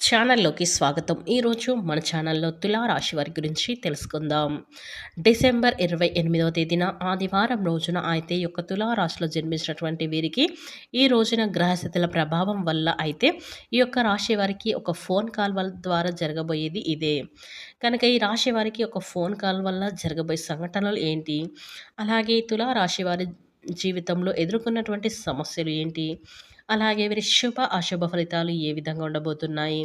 ఛానల్లోకి స్వాగతం. ఈరోజు మన ఛానల్లో తులారాశి వారి గురించి తెలుసుకుందాం. డిసెంబర్ ఇరవై ఎనిమిదవ తేదీన ఆదివారం రోజున అయితే ఈ యొక్క తులారాశిలో జన్మించినటువంటి వీరికి ఈ రోజున గ్రహస్థితుల ప్రభావం వల్ల అయితే ఈ యొక్క రాశి వారికి ఒక ఫోన్ కాల్ వల్ల ద్వారా జరగబోయేది ఇదే. కనుక ఈ రాశి వారికి ఒక ఫోన్ కాల్ వల్ల జరగబోయే సంఘటనలు ఏంటి? అలాగే తులారాశి వారి జీవితంలో ఎదుర్కొన్నటువంటి సమస్యలు ఏంటి? అలాగే వీరి శుభ అశుభ ఫలితాలు ఏ విధంగా ఉండబోతున్నాయి?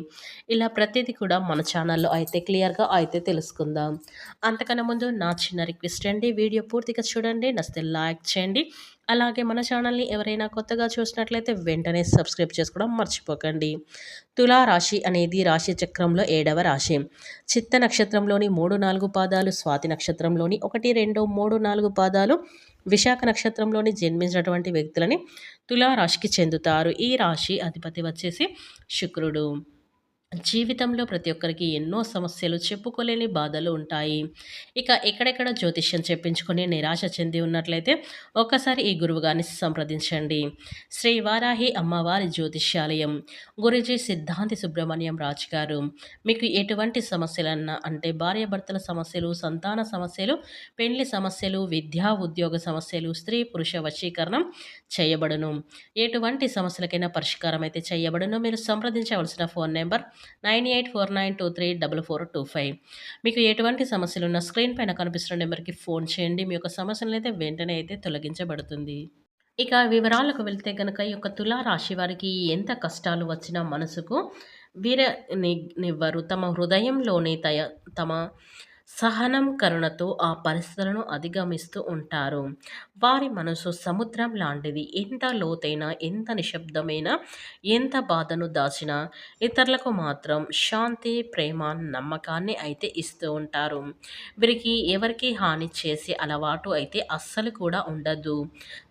ఇలా ప్రతిదీ కూడా మన ఛానల్లో అయితే క్లియర్గా అయితే తెలుసుకుందాం. అంతకన్నా ముందు నా చిన్న రిక్వెస్ట్ అండి. వీడియో పూర్తిగా చూడండి. నస్తే లైక్ చేయండి. అలాగే మన ఛానల్ని ఎవరైనా కొత్తగా చూసినట్లయితే వెంటనే సబ్స్క్రైబ్ చేసుకోవడం మర్చిపోకండి. తులా రాశి అనేది రాశి చక్రంలో ఏడవ రాశి. చిత్త నక్షత్రంలోని మూడు నాలుగు పాదాలు స్వాతి నక్షత్రంలోని ఒకటి రెండు మూడు నాలుగు పాదాలు విశాఖ నక్షత్రంలోని జన్మించినటువంటి వ్యక్తులని తులా రాశికి చెందుతారు. ఈ రాశి అధిపతి వచ్చేసి శుక్రుడు. జీవితంలో ప్రతి ఒక్కరికి ఎన్నో సమస్యలు చెప్పుకోలేని బాధలు ఉంటాయి. ఇక ఎక్కడెక్కడ జ్యోతిష్యం చెప్పించుకొని నిరాశ చెంది ఉన్నట్లయితే ఒక్కసారి ఈ గురువుగారిని సంప్రదించండి. శ్రీ వారాహి అమ్మవారి జ్యోతిష్యాలయం గురుజీ సిద్ధాంతి సుబ్రహ్మణ్యం రాజ్ గారు. మీకు ఎటువంటి సమస్యలన్నా అంటే భార్యాభర్తల సమస్యలు సంతాన సమస్యలు పెళ్ళి సమస్యలు విద్యా ఉద్యోగ సమస్యలు స్త్రీ పురుష వశీకరణం చేయబడును. ఎటువంటి సమస్యలకైనా పరిష్కారం అయితే చేయబడును. మీరు సంప్రదించవలసిన phone number nine eight four nine two three double four two five. మీకు ఎటువంటి సమస్యలు ఉన్న స్క్రీన్ పైన కనిపిస్తున్న నెంబర్కి ఫోన్ చేయండి. మీ యొక్క సమస్యలను అయితే వెంటనే అయితే తొలగించబడుతుంది. ఇక వివరాలకు వెళ్తే కనుక ఈ యొక్క తులారాశి వారికి ఎంత కష్టాలు వచ్చినా మనసుకు వీర నివ్వరు తమ హృదయంలోని తయ తమ సహనం కరుణతో ఆ పరిస్థితులను అధిగమిస్తూ ఉంటారు. వారి మనసు సముద్రం లాంటిది. ఎంత లోతైన ఎంత నిశ్శబ్దమైన ఎంత బాధను దాచినా ఇతరులకు మాత్రం శాంతి ప్రేమ నమ్మకాన్ని అయితే ఇస్తూ ఉంటారు. వీరికి ఎవరికి హాని చేసే అలవాటు అయితే అస్సలు కూడా ఉండదు.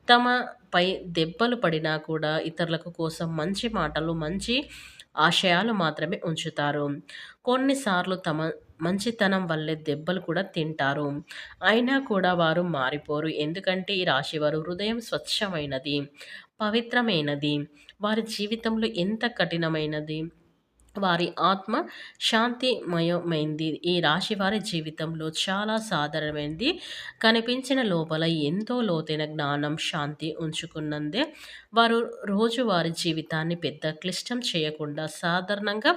తమపై దెబ్బలు పడినా కూడా ఇతరులకు కోసం మంచి మాటలు మంచి ఆశయాలు మాత్రమే ఉంచుతారు. కొన్నిసార్లు తమ మంచితనం వల్లే దెబ్బలు కూడా తింటారు. అయినా కూడా వారు మారిపోరు. ఎందుకంటే ఈ రాశివారు హృదయం స్వచ్ఛమైనది పవిత్రమైనది. వారి జీవితంలో ఎంత కఠినమైనది? వారి ఆత్మ శాంతిమయమైంది. ఈ రాశి వారి జీవితంలో చాలా సాధారణమైనది కనిపించిన లోపల ఎంతో లోతైన జ్ఞానం శాంతి ఉంచుకున్నందే వారు రోజువారి జీవితాన్ని పెద్ద క్లిష్టం చేయకుండా సాధారణంగా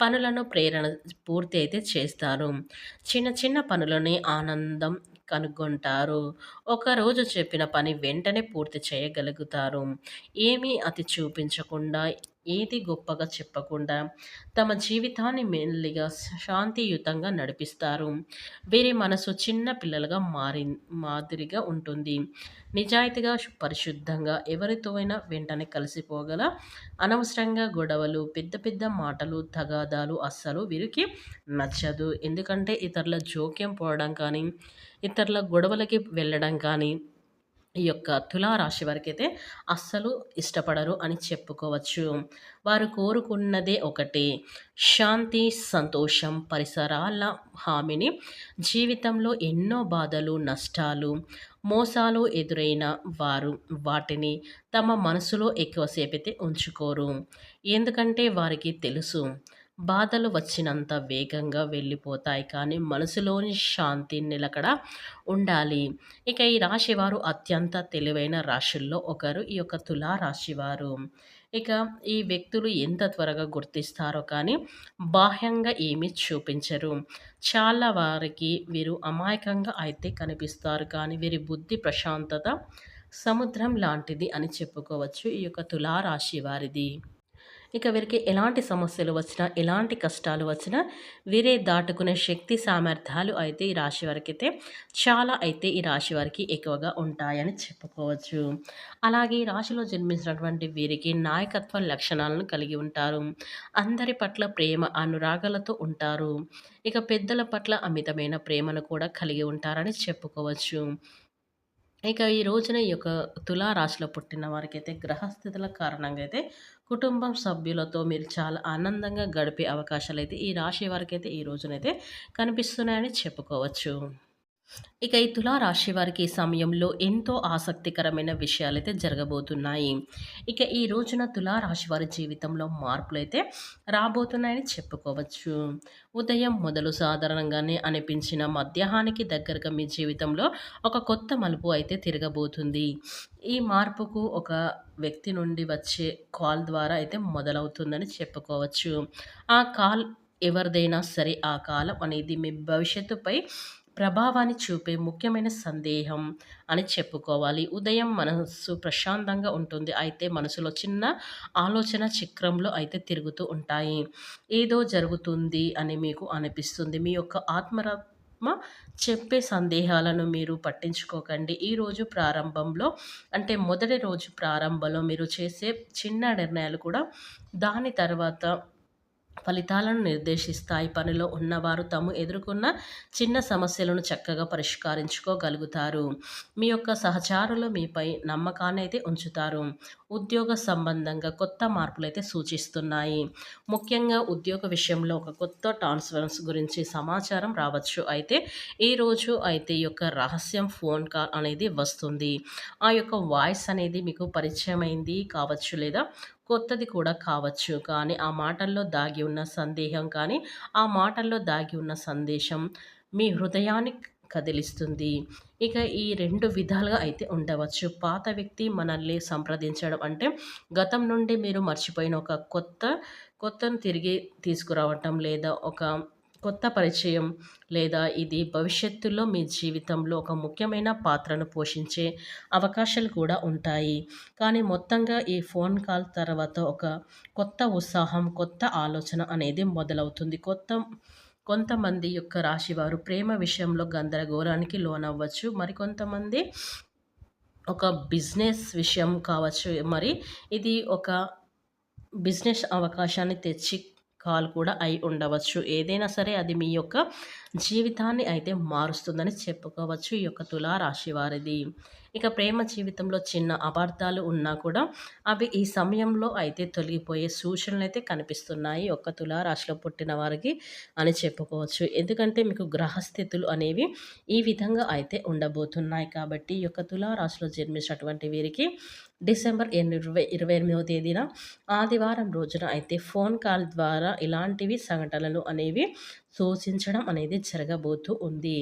పనులను ప్రేరణ పూర్తి అయితే చేస్తారు. చిన్న చిన్న పనులని ఆనందం కనుగొంటారు. ఒకరోజు చెప్పిన పని వెంటనే పూర్తి చేయగలుగుతారు. ఏమీ అతి చూపించకుండా ఏది గొప్పగా చెప్పకుండా తమ జీవితాన్ని మెల్లిగా శాంతియుతంగా నడిపిస్తారు. వీరి మనసు చిన్న పిల్లలుగా మారి మాదిరిగా ఉంటుంది. నిజాయితీగా పరిశుద్ధంగా ఎవరితో అయినా వెంటనే కలిసిపోగల అనవసరంగా గొడవలు పెద్ద పెద్ద మాటలు తగాదాలు అస్సలు వీరికి నచ్చదు. ఎందుకంటే ఇతరుల జోక్యం పోవడం కానీ ఇతరుల గొడవలకి వెళ్ళడం కానీ ఈ యొక్క తులారాశి వారికైతే అస్సలు ఇష్టపడరు అని చెప్పుకోవచ్చు. వారు కోరుకున్నదే ఒకటి. శాంతి సంతోషం పరిసరాల హామీని జీవితంలో ఎన్నో బాధలు నష్టాలు మోసాలు ఎదురైన వారు వాటిని తమ మనసులో ఎక్కువసేపు అయితే ఉంచుకోరు. ఎందుకంటే వారికి తెలుసు బాధలు వచ్చినంత వేగంగా వెళ్ళిపోతాయి కానీ మనసులోని శాంతి నిలకడ ఉండాలి. ఇక ఈ రాశివారు అత్యంత తెలివైన రాశుల్లో ఒకరు ఈ యొక్క తులా రాశివారు. ఇక ఈ వ్యక్తులు ఎంత త్వరగా గుర్తిస్తారో కానీ బాహ్యంగా ఏమీ చూపించరు. చాలా వారికి వీరు అమాయకంగా అయితే కనిపిస్తారు కానీ వీరి బుద్ధి ప్రశాంతత సముద్రం లాంటిది అని చెప్పుకోవచ్చు ఈ యొక్క తులారాశి వారిది ఇక వీరికి ఎలాంటి సమస్యలు వచ్చినా ఎలాంటి కష్టాలు వచ్చినా వీరే దాటుకునే శక్తి సామర్థ్యాలు అయితే ఈ రాశి వారికైతే చాలా అయితే ఈ రాశి వారికి ఎక్కువగా ఉంటాయని చెప్పుకోవచ్చు. అలాగే ఈ రాశిలో జన్మించినటువంటి వీరికి నాయకత్వ లక్షణాలను కలిగి ఉంటారు. అందరి పట్ల ప్రేమ అనురాగాలతో ఉంటారు. ఇక పెద్దల పట్ల అమితమైన ప్రేమను కూడా కలిగి ఉంటారని చెప్పుకోవచ్చు. ఇక ఈ రోజున ఈ యొక్క తులారాశిలో పుట్టిన వారికైతే గ్రహస్థితుల కారణంగా అయితే కుటుంబం సభ్యులతో మీరు చాలా ఆనందంగా గడిపే అవకాశాలు అయితే ఈ రాశి వారికి అయితే ఈ రోజునైతే కనిపిస్తున్నాయని చెప్పుకోవచ్చు. ఇక ఈ తులారాశి వారికి ఈ సమయంలో ఎంతో ఆసక్తికరమైన విషయాలైతే జరగబోతున్నాయి. ఇక ఈ రోజున తులారాశి వారి జీవితంలో అయితే రాబోతున్నాయని చెప్పుకోవచ్చు. ఉదయం మొదలు సాధారణంగానే అనిపించిన మధ్యాహ్నానికి దగ్గరగా మీ జీవితంలో ఒక కొత్త మలుపు అయితే తిరగబోతుంది. ఈ మార్పుకు ఒక వ్యక్తి నుండి వచ్చే కాల్ ద్వారా అయితే మొదలవుతుందని చెప్పుకోవచ్చు. ఆ కాల్ ఎవరిదైనా సరే ఆ కాలం అనేది మీ భవిష్యత్తుపై ప్రభావాన్ని చూపే ముఖ్యమైన సందేహం అని చెప్పుకోవాలి. ఉదయం మనస్సు ప్రశాంతంగా ఉంటుంది. అయితే మనసులో చిన్న ఆలోచన చక్రంలో అయితే తిరుగుతూ ఉంటాయి. ఏదో జరుగుతుంది అని మీకు అనిపిస్తుంది. మీ యొక్క ఆత్మరాత్మ చెప్పే సందేహాలను మీరు పట్టించుకోకండి. ఈరోజు ప్రారంభంలో అంటే మొదటి రోజు ప్రారంభంలో మీరు చేసే చిన్న నిర్ణయాలు కూడా దాని తర్వాత ఫలితాలను నిర్దేశిస్తాయి. పనిలో ఉన్నవారు తాము ఎదుర్కొన్న చిన్న సమస్యలను చక్కగా పరిష్కరించుకోగలుగుతారు. మీ యొక్క సహచారులు మీపై నమ్మకాన్ని అయితే ఉంచుతారు. ఉద్యోగ సంబంధంగా కొత్త మార్పులు అయితే సూచిస్తున్నాయి. ముఖ్యంగా ఉద్యోగ విషయంలో ఒక కొత్త ట్రాన్స్‌ఫరెన్స్ గురించి సమాచారం రావచ్చు. అయితే ఈరోజు అయితే ఈ యొక్క రహస్యం ఫోన్ కాల్ అనేది వస్తుంది. ఆ యొక్క వాయిస్ అనేది మీకు పరిచయమైంది కావచ్చు లేదా కొత్తది కూడా కావచ్చు. కానీ ఆ మాటల్లో దాగి ఉన్న సందేహం కానీ, ఆ మాటల్లో దాగి ఉన్న సందేశం మీ హృదయాన్ని కదిలిస్తుంది. ఇక ఈ రెండు విధాలుగా అయితే ఉండవచ్చు. పాత వ్యక్తి మనల్ని సంప్రదించడం అంటే గతం నుండి మీరు మర్చిపోయిన ఒక కొత్త కొత్తను తిరిగి తీసుకురావటం లేదా ఒక కొత్త పరిచయం లేదా ఇది భవిష్యత్తులో మీ జీవితంలో ఒక ముఖ్యమైన పాత్రను పోషించే అవకాశాలు కూడా ఉంటాయి. కానీ మొత్తంగా ఈ ఫోన్ కాల్ తర్వాత ఒక కొత్త ఉత్సాహం, కొత్త ఆలోచన అనేది మొదలవుతుంది. కొత్త కొంతమంది యొక్క రాశివారు ప్రేమ విషయంలో గందరగోళానికి లోనవ్వచ్చు. మరికొంతమంది ఒక బిజినెస్ విషయం కావచ్చు. మరి ఇది ఒక బిజినెస్ అవకాశాన్ని తెచ్చి కాల్ కూడా అయి ఉండవచ్చు. ఏదైనా సరే అది మీ యొక్క జీవితాన్ని అయితే మారుస్తుందని చెప్పుకోవచ్చు. ఈ యొక్క తులారాశి వారిది. ఇక ప్రేమ జీవితంలో చిన్న అపార్థాలు ఉన్నా కూడా అవి ఈ సమయంలో అయితే తొలగిపోయే సూచనలు అయితే కనిపిస్తున్నాయి. ఒక్క తులారాశిలో పుట్టిన వారికి అని చెప్పుకోవచ్చు. ఎందుకంటే మీకు గ్రహస్థితులు అనేవి ఈ విధంగా అయితే ఉండబోతున్నాయి. కాబట్టి ఈ యొక్క తులారాశిలో జన్మించినటువంటి వీరికి డిసెంబర్ ఇరవై ఇరవై ఎనిమిదవ తేదీన ఆదివారం రోజున అయితే ఫోన్ కాల్ ద్వారా ఇలాంటివి సంఘటనలు అనేవి సూచించడం అనేది జరగబోతూ ఉంది.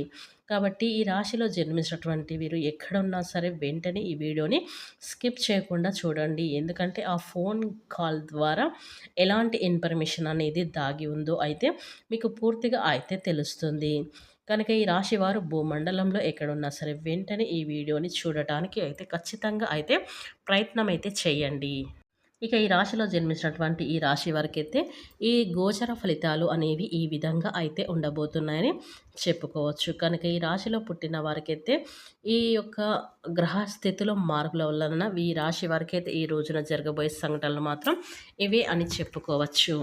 కాబట్టి ఈ రాశిలో జన్మించినటువంటి వీరు ఎక్కడున్నా సరే వెంటనే ఈ వీడియోని స్కిప్ చేయకుండా చూడండి. ఎందుకంటే ఆ ఫోన్ కాల్ ద్వారా ఎలాంటి ఇన్ఫర్మేషన్ అనేది దాగి ఉందో అయితే మీకు పూర్తిగా అయితే తెలుస్తుంది. కనుక ఈ రాశి వారు భూమండలంలో ఎక్కడున్నా సరే వెంటనే ఈ వీడియోని చూడటానికి అయితే ఖచ్చితంగా అయితే ప్రయత్నం అయితే చేయండి. ఇక ఈ రాశిలో జన్మించినటువంటి ఈ రాశి వారికైతే ఈ గోచర ఫలితాలు అనేవి ఈ విధంగా అయితే ఉండబోతున్నాయని చెప్పుకోవచ్చు. కనుక ఈ రాశిలో పుట్టిన వారికైతే ఈ యొక్క గ్రహ స్థితిలో మార్పుల వలన ఈ రాశి వారికైతే ఈ రోజున జరగబోయే సంఘటనలు మాత్రం ఇవే అని చెప్పుకోవచ్చు.